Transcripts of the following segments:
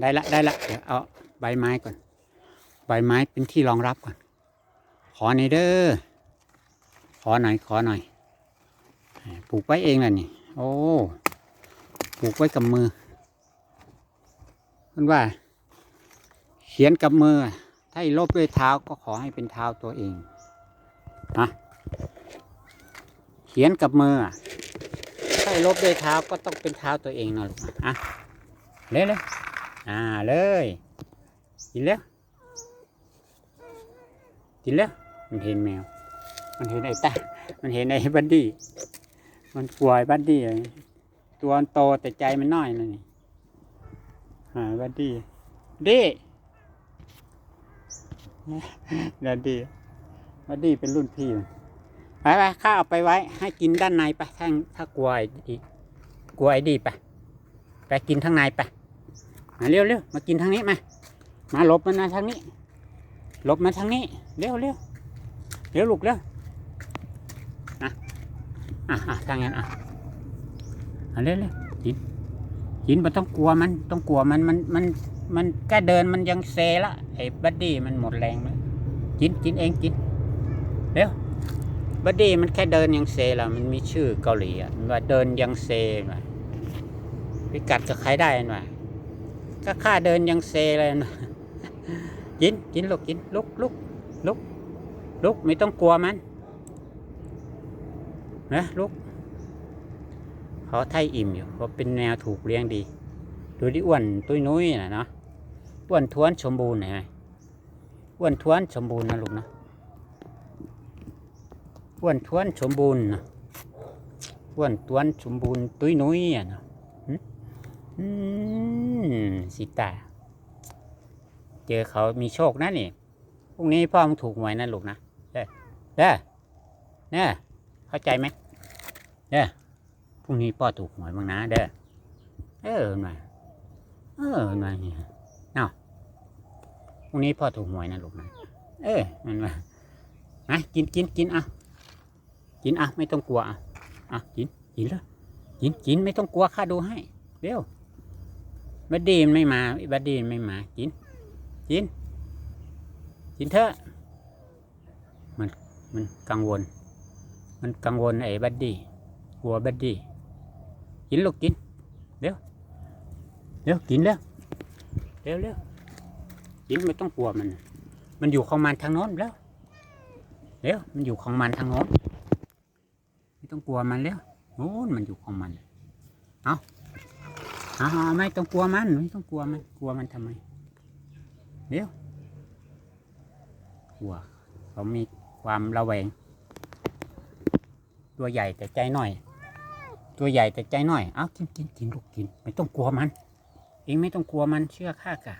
ได้ละได้ละเดี๋ยวเอาใบไม้ก่อน ใบไม้เป็นที่รองรับก่อน ขอหน่อยเด้อขอหน่อยขอหน่อยปลูกไว้เองแหละนี่ โอ้ปลูกไว้กับมือมันว่า เขียนกับมือ ถ้าให้ลบด้วยเท้าก็ขอให้เป็นเท้าตัวเองนะเขียนกับมือถ้าให้ลบด้วยเท้าก็ต้องเป็นเท้าตัวเองนะลูกอะเร็วเลย อ่าเลยกินแล้วกินแล้วมันเห็นแมว มันเห็นไอ้ตามันเห็นไอ้บัดดี้มันกลัวไอ้บัดดี้อตัวโตแต่ใจมันน้อยนะนี่หาบัดดี้ดีบัดดี้บัดดี้เป็นรุ่นพี่ไปไปข้าเอาไปไว้ ให้กินด้านในไปถ้าถ้ากลัวไอ้ดีกลัวไอ้ดีไปไปกินข้างในไป มาเร็วเร็วมากินทางนี้มา มาหลบมันมาทางนี้ หลบมาทางนี้ เร็วเร็วเร็วลูกเร็วอะอะอะทางนั้นอะอะเร็วเร็วกินกินมันต้องกลัวมันต้องกลัวมันมันมันมันแค่เดินมันยังเซละไอ้บัดดี้มันหมดแรงแล้วกินกินเองกินเร็วบัดดี้มันแค่เดินยังเซแล้วมันมีชื่อเกาหลีอะว่าเดินยังเซหน่อยไปกัดกับใครได้หน่อย ก็ข้าเดินยังเซเลยน่อยกินกินลูกกินลุกลุกลุกลุกไม่ต้องกลัวมันนะลุกเขาไทยอิ่มอยู่เขาเป็นแนวถูกเลี้ยงดีดูดิอ้วนตุ้ยนุ้ยนะเนาะอ้วนท้วนสมบูรณ์เห็นไหมอ้วนท้วนสมบูรณ์นะลูกนะอ้วนท้วนสมบูรณ์นะอ้วนท้วนสมบูรณ์ตุ้ยนุ้ยอะนะ อืมสิตา เจอเขามีโชคนะนี่ พรุ่งนี้พ่อมึงถูกหวยนะลูกนะ เด้อเด้อเนี่ยเข้าใจไหมเด้อพรุ่งนี้พ่อถูกหวยบ้างนะ เด้อ เออหน่อยเออหน่อยเนาะพรุ่งนี้พ่อถูกหวยนะลูกนะ เออมันมานะกินกินกินอะกินอะไม่ต้องกลัวอะอะกินกินแล้วกินกินไม่ต้องกลัวข้าดูให้ เร็ว บัดดีมันไม่มาบัดดีมันไม่มา กิน กิน กินเถอะ มัน มันกังวล มันกังวลไอ้บัดดีกลัวบัดดีกินลูกกิน เร็ว เร็วกินแล้ว เร็วเร็วกินไม่ต้องกลัวมัน มันอยู่ของมันทางโน้นแล้ว เร็ว มันอยู่ของมันทางโน้นไม่ต้องกลัวมันแล้วโอ้นมันอยู่ของมัน เอา อาเอไม่ต้องกลัวมันไม่ต้องกลัวมันกลัวมันทำไมเดี๋ยวกลัวเขามีความระแวง ตัวใหญ่แต่ใจน้อย ตัวใหญ่แต่ใจน้อยเอากินกินกินลูกกิน ไม่ต้องกลัวมันเองไม่ต้องกลัวมันเชื่อข้ากะ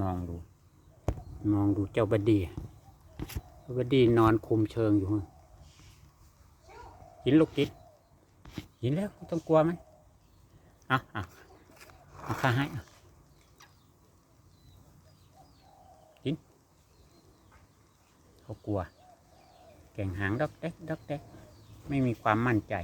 มองดู มองดูเจ้าบดีบดีนอนคุมเชิงอยู่กินลูกกินกินแล้วไม่ต้องกลัวมันอะอะ เอาข้าให้อะกินเขากลัว แก่งหางดอกเด็กดอกเด็กไม่มีความมั่นใจ